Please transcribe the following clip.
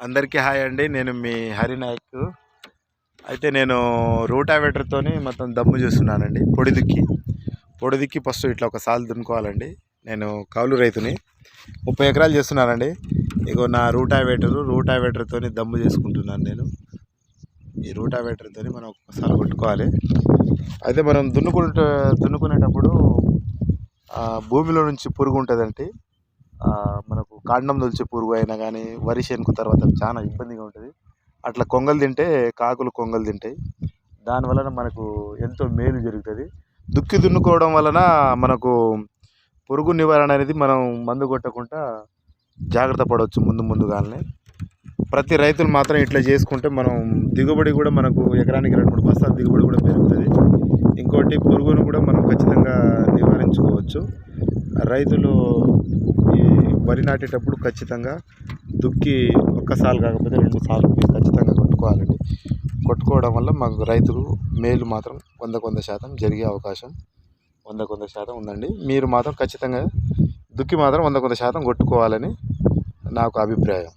అందరికీ హాయ్ అండి. నేను మీ హరినాయక్. అయితే నేను రూటావేటర్తో మొత్తం దమ్ము చేస్తున్నానండి. పొడి దుక్కి పొడి దుక్కి ఫస్ట్ ఇట్లా ఒక దున్నుకోవాలండి. నేను కౌలు రైతుని. ముప్పై ఎకరాలు చేస్తున్నానండి. ఇగో నా రూటావేటరు రూటావేటర్తో దమ్ము చేసుకుంటున్నాను నేను. ఈ రూటావేటర్తో మనం ఒకసారి కొట్టుకోవాలి. అయితే మనం దున్నుకుంటే దున్నుకునేటప్పుడు భూమిలో నుంచి పురుగు ఉంటుందండి. మనకు కాండం తొలిచే పురుగు అయినా కానీ వరి చేనుకు తర్వాత చాలా ఇబ్బందిగా ఉంటుంది. అట్లా కొంగలు తింటే కాకులు కొంగలు తింటాయి. దానివలన మనకు ఎంతో మేలు జరుగుతుంది. దుక్కి దున్నుకోవడం వలన మనకు పురుగు నివారణ అనేది మనం మందు కొట్టకుండా జాగ్రత్త పడవచ్చు ముందు ముందుగానే. ప్రతి రైతులు మాత్రం ఇట్లా చేసుకుంటే మనం దిగుబడి కూడా మనకు ఎకరానికి రెండు మూడు బస్తాల దిగుబడి కూడా పెరుగుతుంది. ఇంకోటి పురుగును కూడా మనం ఖచ్చితంగా నివారించుకోవచ్చు. రైతులు ఈ వరి నాటేటప్పుడు ఖచ్చితంగా దుక్కి ఒక్కసారి కాకపోతే రెండు సార్లు మీరు ఖచ్చితంగా కొట్టుకోవాలండి. కొట్టుకోవడం వల్ల మాకు రైతులు మేలు మాత్రం వందకు వంద శాతం జరిగే అవకాశం వందకు వంద శాతం ఉందండి. మీరు మాత్రం ఖచ్చితంగా దుక్కి మాత్రం వందకు వంద శాతం కొట్టుకోవాలని నాకు అభిప్రాయం.